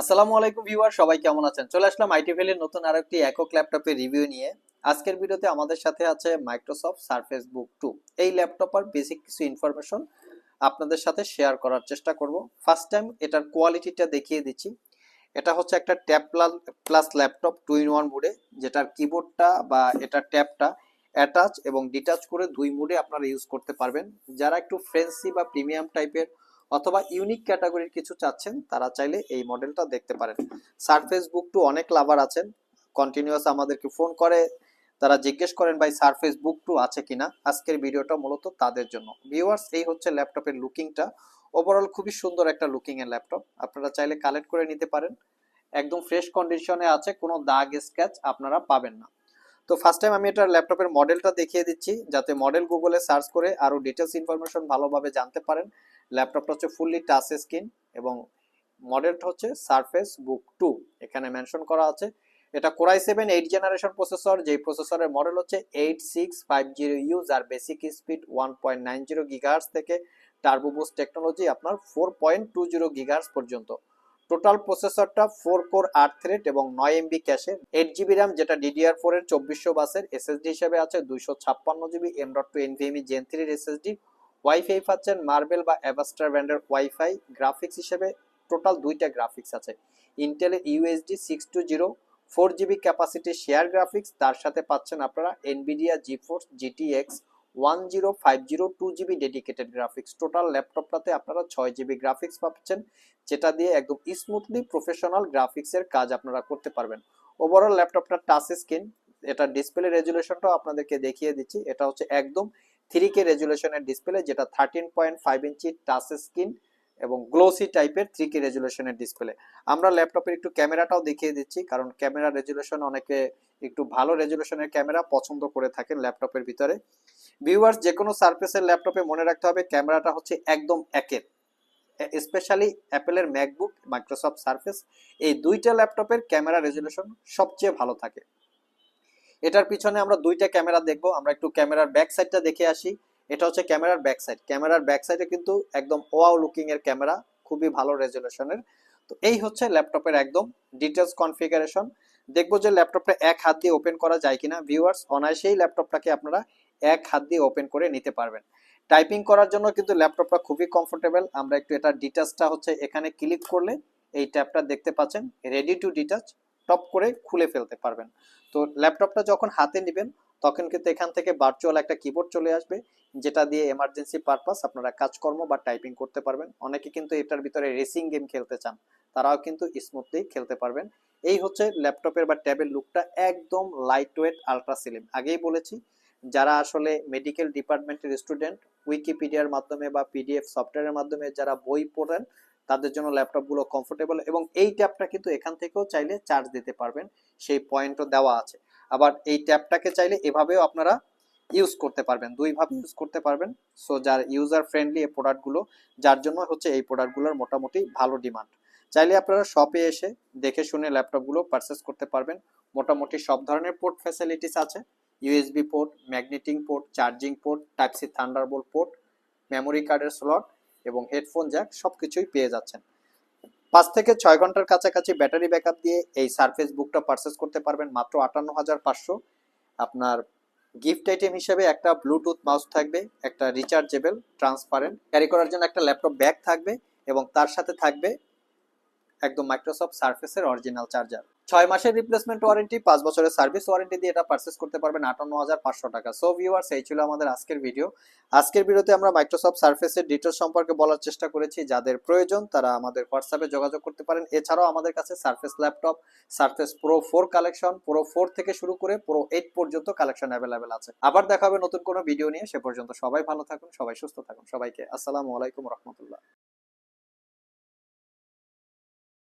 আসসালামু আলাইকুম ভিউয়ার, সবাই কেমন আছেন? চলে আসলাম আইটি ভ্যালির নতুন আরও একটি একক ল্যাপটপের রিভিউ নিয়ে। আজকের ভিডিওতে আমাদের সাথে আছে মাইক্রোসফট সারফেস বুক টু এই ল্যাপটপের বেসিক কিছু ইনফরমেশন আপনাদের সাথে শেয়ার করার চেষ্টা করব। ফার্স্ট টাইম এটার কোয়ালিটিটা দেখিয়ে দিচ্ছি। এটা হচ্ছে একটা tab plus laptop two in one মোডে যেটার কিবোর্ডটা বা এটার ট্যাবটা অ্যাটাচ এবং ডিটাচ করে দুই মোডে আপনারা ইউজ করতে পারবেন। যারা একটু ফ্রেন্সি বা প্রিমিয়াম টাইপের অথবা ইউনিক ক্যাটাগরির কিছু চাচ্ছেন, তারা চাইলে এই মডেলটা দেখতে পারেন। সারফেস বুক টু অনেক লাভার আছেন। কন্টিনিউয়াস আমাদেরকে ফোন করে। তারা জিজ্ঞেস করেন, ভাই সারফেস বুক টু আছে কিনা? আজকের ভিডিওটা মূলত তাদের জন্য। ভিউয়ার্স এই হচ্ছে ল্যাপটপের লুকিংটা ওভারঅল খুবই সুন্দর একটা লুকিং এর ল্যাপটপ আপনারা চাইলে কালেক্ট করে নিতে পারেন। একদম ফ্রেশ কন্ডিশনে আছে, কোনো দাগ স্ক্র্যাচ আপনারা পাবেন না। তো ফার্স্ট টাইম আমি এটার ল্যাপটপের মডেলটা দেখিয়ে দিচ্ছি। যাতে মডেল গুগলে সার্চ করে আরও ডিটেলস ইনফরমেশন ভালোভাবে জানতে পারেন। ল্যাপটপটা হচ্ছে ফুললি টাচ স্ক্রিন এবং মডেলটা হচ্ছে সারফেস বুক টু এখানে মেনশন করা আছে। এটা Core i seven, eight generation processor, যেই প্রসেসরের মডেল হচ্ছে eight six five zero U যার basic speed one point nine zero gigahertz থেকে টার্বোবুস টেকনোলজি আপনার four point two zero gigahertz পর্যন্ত। টোটাল প্রসেসরটা ফোর কোর আট থ্রেড এবং নয় MB cache eight GB RAM যেটা ডিডিআর ফোর এর চব্বিশশো বাসের এসএসডি হিসেবে আছে, দুইশো ছাপ্পান্ন GB M dot two NVMe Gen থ্রির এসএসডি ওয়াইফাই পাচ্ছেন মার্বেল বা অ্যাভাস্টার ব্র্যান্ডের ওয়াইফাই গ্রাফিক্স হিসেবে টোটাল দুইটা গ্রাফিক্স আছে। ইন্টেলের UHD six two zero four GB capacity share graphics তার সাথে পাচ্ছেন আপনারা Nvidia GeForce GTX one zero five zero two GB dedicated graphics total ল্যাপটপটাতে আপনারা ছয় জিবি গ্রাফিক্স পাচ্ছেন, যেটা দিয়ে একদম স্মুথলি প্রফেশনাল গ্রাফিক্সের কাজ আপনারা করতে পারবেন। ওভারঅল ল্যাপটপটা টাচ স্ক্রিন এটা ডিসপ্লে রেজুলেশনটাও আপনাদেরকে দেখিয়ে দিচ্ছি, এটা হচ্ছে একদম থ্রি কে রেজুলেশনের ডিসপ্লে যেটা thirteen point five inch touch screen এবং গ্লোসি টাইপের থ্রি কে রেজুলেশনের ডিসপ্লে আমরা ল্যাপটপের একটু ক্যামেরাটাও দেখিয়ে দিচ্ছি, কারণ ক্যামেরা রেজুলেশন অনেকে একটু ভালো রেজুলেশনের ক্যামেরা পছন্দ করে থাকেন ল্যাপটপের ভিতরে। ভিউয়ার্স যে কোনো সার্ফেসের ল্যাপটপে মনে রাখতে হবে ক্যামেরাটা হচ্ছে একদম একের। স্পেশালি অ্যাপেলের ম্যাকবুক মাইক্রোসফট সার্ফেস এই দুইটা ল্যাপটপের ক্যামেরা রেজুলেশন সবচেয়ে ভালো থাকে। এটার পিছনে আমরা দুইটা ক্যামেরা দেখব। আমরা একটু ক্যামেরার ব্যাক সাইডটা দেখে আসি। এটা হচ্ছে ক্যামেরার ব্যাক সাইড ক্যামেরার ব্যাক সাইডে কিন্তু একদম ওয়াও লুকিং এর ক্যামেরা, খুবই ভালো রেজুলেশনের তো এই হচ্ছে ল্যাপটপের একদম ডিটেলস কনফিগারেশন দেখব যে ল্যাপটপটা এক হাত দিয়ে ওপেন করা যায় কিনা। ভিউয়ার্স অনায়াসেই ল্যাপটপটাকে আপনারা এক হাত দিয়ে ওপেন করে নিতে পারবেন। টাইপিং করার জন্য কিন্তু ল্যাপটপটা খুবই কমফোর্টেবল আমরা একটু এটার ডিটাচটা হচ্ছে এখানে ক্লিক করলে এই ট্যাবটা দেখতে পাচ্ছেন। রেডি টু ডিটাচ টপ করে খুলে ফেলতে পারবেন। তো ল্যাপটপটা যখন হাতে নেবেন, তখন কিন্তু এখান থেকে ভার্চুয়াল একটা কিবোর্ড চলে আসবে, যেটা দিয়ে এমার্জেন্সি পারপাস আপনারা কাজকর্ম বা টাইপিং করতে পারবেন। অনেকে কিন্তু এটার ভিতরে রেসিং গেম খেলতে চান, তারাও কিন্তু স্মুথলি খেলতে পারবেন। এই হচ্ছে ল্যাপটপের বা ট্যাবের লুকটা একদম লাইট ওয়েট আলট্রা সিলিম আগেই বলেছি, যারা আসলে মেডিকেল ডিপার্টমেন্টের স্টুডেন্ট উইকিপিডিয়ার মাধ্যমে বা পিডিএফ সফটওয়্যারের মাধ্যমে যারা বই পড়েন তাদের জন্য ল্যাপটপগুলো কমফোর্টেবল এবং এই ট্যাবটা কিন্তু এখান থেকেও চাইলে চার্জ দিতে পারবেন। সেই পয়েন্টও দেওয়া আছে। আবার এই ট্যাবটাকে চাইলে এভাবেও আপনারা ইউজ করতে পারবেন। দুইভাবে ইউজ করতে পারবেন। সো যার ইউজার ফ্রেন্ডলি এই প্রোডাক্টগুলো যার জন্য হচ্ছে এই প্রোডাক্টগুলোর মোটামুটি ভালো ডিমান্ড চাইলে আপনারা শপে এসে দেখে শুনে ল্যাপটপগুলো পারচেস করতে পারবেন। মোটামুটি সব ধরনের পোর্ট ফ্যাসিলিটিস আছে। USB port magnetic port charging port type C thunderbolt port memory কার্ডের স্লট এবং হেডফোন জ্যাক সবকিছুই পেয়ে যাচ্ছেন। পাঁচ থেকে ছয় ঘণ্টার কাছাকাছি ব্যাটারি ব্যাকআপ দিয়ে এই সারফেস বুকটা পারচেস করতে পারবেন মাত্র আটান্ন হাজার পাঁচশো। আপনার গিফট আইটেম হিসেবে একটা ব্লুটুথ মাউস থাকবে, একটা রিচার্জেবল ট্রান্সপারেন্ট ক্যারি করার জন্য একটা ল্যাপটপ ব্যাগ থাকবে এবং তার সাথে থাকবে একদম মাইক্রোসফট সার্ফেসের অরিজিনাল চার্জার ছয় মাসের রিপ্লেসমেন্ট ওয়ারেন্টি পাঁচ বছরের সার্ভিস ওয়ারেন্টি দিয়ে এটা পারচেস করতে পারবেন আটান্ন হাজার পাঁচশো টাকা। সো ভিউয়ার্স এই ছিল আমাদের আজকের ভিডিও আজকের ভিডিওতে আমরা মাইক্রোসফট সার্ফেসের ডিটেলস সম্পর্কে বলার চেষ্টা করেছি। যাদের প্রয়োজন, তারা আমাদের হোয়াটসঅ্যাপে যোগাযোগ করতে পারেন। এছাড়াও আমাদের কাছে Surface laptop Surface Pro four collection Pro four থেকে শুরু করে প্রো এইট পর্যন্ত কালেকশন অ্যাভেলেবেল আছে। আবার দেখা হবে নতুন কোনো ভিডিও নিয়ে। সে পর্যন্ত সবাই ভালো থাকুন, সবাই সুস্থ থাকুন। সবাইকে আসসালামু আলাইকুম রহমতুল্লাহ।